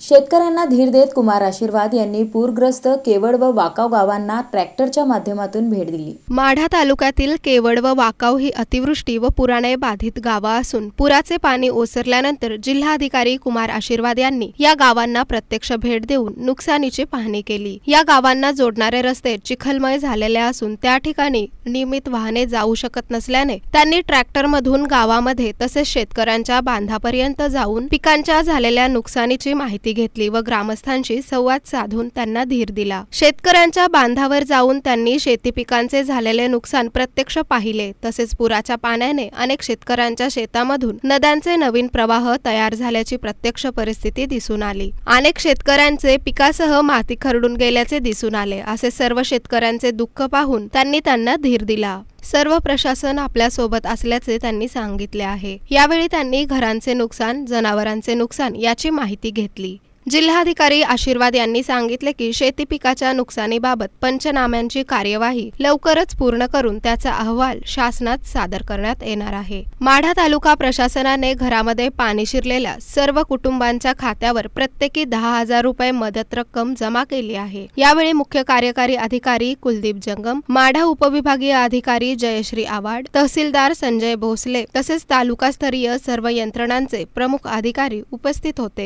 शेतकऱ्यांना धीर देत कुमार आशीर्वाद यांनी पूरग्रस्त केवड व वाकाव गावांना ट्रॅक्टरच्या माध्यमातून भेट दिली. माढा तालुक्यातील केवड व वाकाव ही अतिवृष्टी व पुराने बाधित गावं असून पुराचे पाणी ओसरल्यानंतर जिल्हाधिकारी कुमार आशीर्वाद यांनी या गावांना प्रत्यक्ष भेट देऊन नुकसानीची पाहणी केली. या गावांना जोडणारे रस्ते चिखलमय झालेले असून त्या ठिकाणी नियमित वाहने जाऊ शकत नसल्याने त्यांनी ट्रॅक्टरमधून गावामध्ये तसेच शेतकऱ्यांच्या बांधापर्यंत जाऊन पिकांच्या झालेल्या नुकसानीची माहिती घेतली व ग्रामस्थांशी संवाद साधून त्यांना धीर दिला. शेतकऱ्यांच्या बांधावर जाऊन त्यांनी शेती पिकांचे झालेले नुकसान प्रत्यक्ष पाहिले. तसेच पुराच्या पाण्याने अनेक शेतकऱ्यांच्या शेतामधून नद्यांचे नवीन प्रवाह तयार झाल्याची प्रत्यक्ष परिस्थिती दिसून आली. अनेक शेतकऱ्यांचे पिकासह माती खरडून गेल्याचे दिसून आले. असे सर्व शेतकऱ्यांचे दुःख पाहून त्यांनी त्यांना धीर दिला. सर्व प्रशासन आपल्यासोबत असल्याचे त्यांनी सांगितले आहे. यावेळी त्यांनी घरांचे नुकसान जनावरांचे नुकसान याची माहिती घेतली. जिल्हाधिकारी आशीर्वाद यांनी सांगितले की शेती पिकाच्या नुकसानीबाबत पंचनाम्यांची कार्यवाही लवकरच पूर्ण करून त्याचा अहवाल शासनात सादर करण्यात येणार आहे. माढा तालुका प्रशासनाने घरामध्ये पाणी शिरलेल्या सर्व कुटुंबांच्या खात्यावर प्रत्येकी दहा हजार रुपये मदत रक्कम जमा केली आहे. यावेळी मुख्य कार्यकारी अधिकारी कुलदीप जंगम माढा उपविभागीय अधिकारी जयश्री आवाड तहसीलदार संजय भोसले तसेच तालुकास्तरीय सर्व यंत्रणांचे प्रमुख अधिकारी उपस्थित होते.